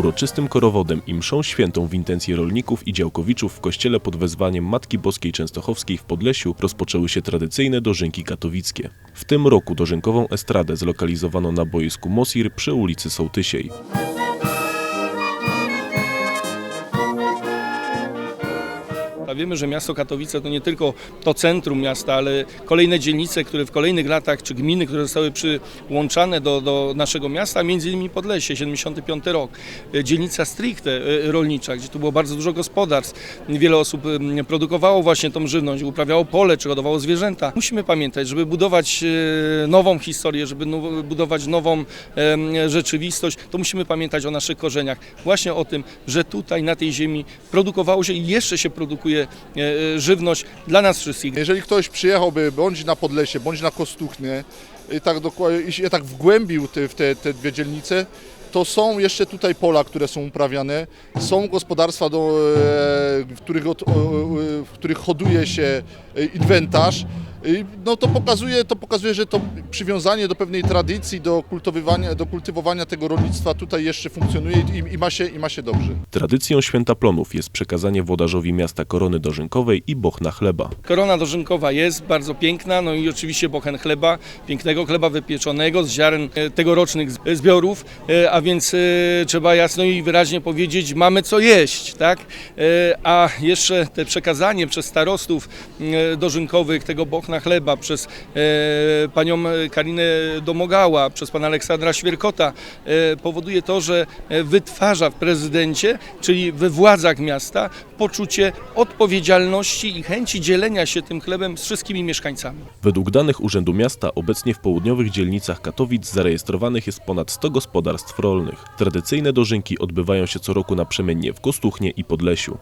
Uroczystym korowodem i mszą świętą w intencji rolników i działkowiczów w kościele pod wezwaniem Matki Boskiej Częstochowskiej w Podlesiu rozpoczęły się tradycyjne dożynki katowickie. W tym roku dożynkową estradę zlokalizowano na boisku Mosir przy ulicy Sołtysiej. Wiemy, że miasto Katowice to nie tylko to centrum miasta, ale kolejne dzielnice, które w kolejnych latach, czy gminy, które zostały przyłączane do, do naszego miasta, między innymi Podlesie, 75 rok. E, Dzielnica stricte e, rolnicza, gdzie tu było bardzo dużo gospodarstw. Wiele osób produkowało właśnie tą żywność, uprawiało pole, czy hodowało zwierzęta. Musimy pamiętać, żeby budować e, nową historię, żeby budować nową rzeczywistość, to musimy pamiętać o naszych korzeniach. Właśnie o tym, że tutaj na tej ziemi produkowało się i jeszcze się produkuje żywność dla nas wszystkich. Jeżeli ktoś przyjechałby bądź na Podlesie, bądź na Kostuchnie i tak, dokładnie, i się tak wgłębił te, w te, te dwie dzielnice, to są jeszcze tutaj pola, które są uprawiane, są gospodarstwa, do, e, w, których w których hoduje się e, inwentarz. No to pokazuje, to pokazuje, że to przywiązanie do pewnej tradycji, do kultywowania, do kultywowania tego rolnictwa tutaj jeszcze funkcjonuje i, i, ma, się, i ma się dobrze. Tradycją święta plonów jest przekazanie włodarzowi miasta korony dożynkowej i bochna chleba. Korona dożynkowa jest bardzo piękna, no i oczywiście bochen chleba, pięknego chleba wypieczonego z ziaren e, tegorocznych z- zbiorów, e, a więc e, trzeba jasno i wyraźnie powiedzieć, mamy co jeść, tak? E, A jeszcze te przekazanie przez starostów e, dożynkowych tego bochna chleba, przez e, panią Karinę Domogała, przez pana Aleksandra Świerkota e, powoduje to, że e, wytwarza w prezydencie, czyli we władzach miasta, poczucie odpowiedzialności i chęci dzielenia się tym chlebem z wszystkimi mieszkańcami. Według danych Urzędu Miasta obecnie w południowych dzielnicach Katowic zarejestrowanych jest ponad 100 gospodarstw rolnych. Tradycyjne dożynki odbywają się co roku naprzemiennie w Kostuchnie i Podlesiu.